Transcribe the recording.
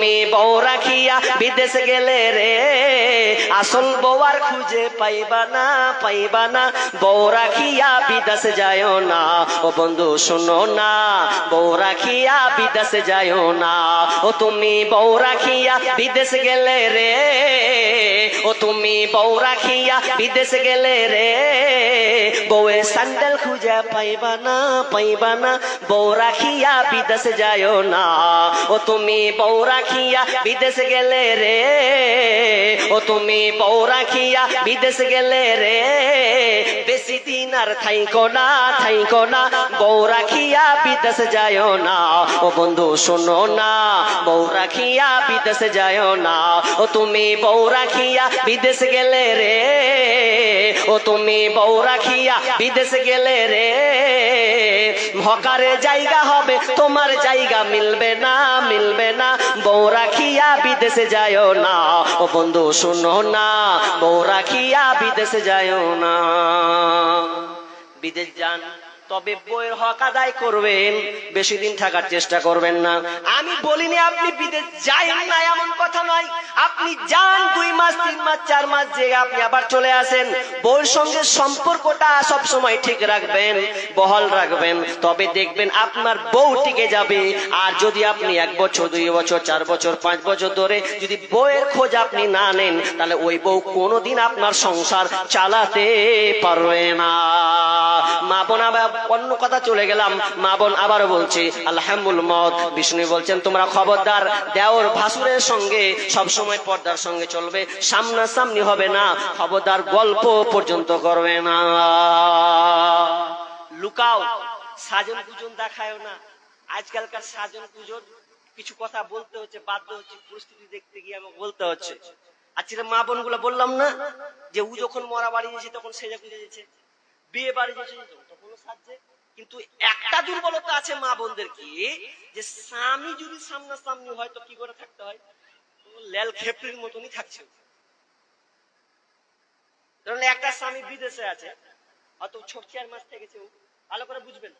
তুমি বউ রাখিয়া বিদেশ গেলে রে, আসল বউয়ার খুঁজে পাইবা না পাইবা না। বউ রাখিয়া বিদেশ যায় না, ও বন্ধু শোনো না, বউ রাখিয়া বিদেশ যায় না। ও তুমি বউ রাখিয়া বিদেশ গেলে রে, ও তুমি বউ রাখিয়া বিদেশ গেলে রে বউয়ের স্যান্ডেল খুঁজে পাইবা না পাইবা না। বউ রাখিয়া বিদেশ যায় না। ও তুমি বউ রাখিয়া বিদেশ গেলে রে। ও তুমি বউ রাখিয়া বিদেশ গেলে রে। বেশি দিন আর থাইকো না থাইকো না। বউ রাখিয়া বিদেশ যায় না। ও বন্ধু, শোনো না। বউ রাখিয়া বিদেশ যায় না। ও তুমি বউ রাখিয়া বিদেশ গেলে রে। ও তুমি বউ রাখিয়া বিদেশ গেলে রে। হকারে জায়গা হবে, তোমার জায়গা মিলবে না মিলবে না। বউ রাখিয়া বিদেশে যায় না। ও বন্ধু, শুনো না, বউ রাখিয়া বিদেশে যায় না। বিদেশ যান। তবে বইয়ের হক আদায় করবেন, বেশি দিন থাকার চেষ্টা করবেন না। আমি বলিনি আপনি বিদেশ যাইন না, এমন কথা নয়। আপনি যান, দুই মাস, তিন মাস, চার মাস যে আপনি আবার চলে আসেন। বউর সঙ্গে সম্পর্কটা সব সময় ঠিক রাখবেন, বহল রাখবেন। তবে দেখবেন আপনার বউ টিকে যাবে। আর যদি আপনি এক বছর, দুই বছর, চার বছর, পাঁচ বছর ধরে যদি বউয়ের খোঁজ আপনি না নেন, তাহলে ওই বউ কোনোদিন আপনার সংসার চালাতে পারবে না। মা বোন অন্য কথা চলে গেলাম। মা বোন আবারও বলছি আলহামুল মদ। বিষ্ণু বলছেন, তোমরা খবরদার, দেওর ভাসুরের সঙ্গে সব সময় পর্দার সঙ্গে চলবে, সামনাসামনি হবে না, খবরদার গল্প পর্যন্ত করবে না। লুকাও, সাজন পুজন দেখায় না। আজকালকার সাজন পুজোর কিছু কথা বলতে হচ্ছে, বাধ্য হচ্ছে, পরিস্থিতি দেখতে গিয়ে আমাকে বলতে হচ্ছে। আচ্ছা রে মা বোন বললাম না যে, ও যখন মরা বাড়ি গেছে, তখন সেজে গুজে গেছে। বিয়ে বাড়ি যে তখনও সাজছে কিন্তু একটা দুর্বলতা আছে মা বোনদের কি? যে স্বামী যদি সামনা সামনি হয় তো কি করে থাকতে হয়? লেল খেপড়ির মতনই থাকছে। ধরুন একটা স্বামী বিদেশে আছে, হয়তো ছোট চার মাস থেকে গেছে ও। ভালো করে বুঝবেন।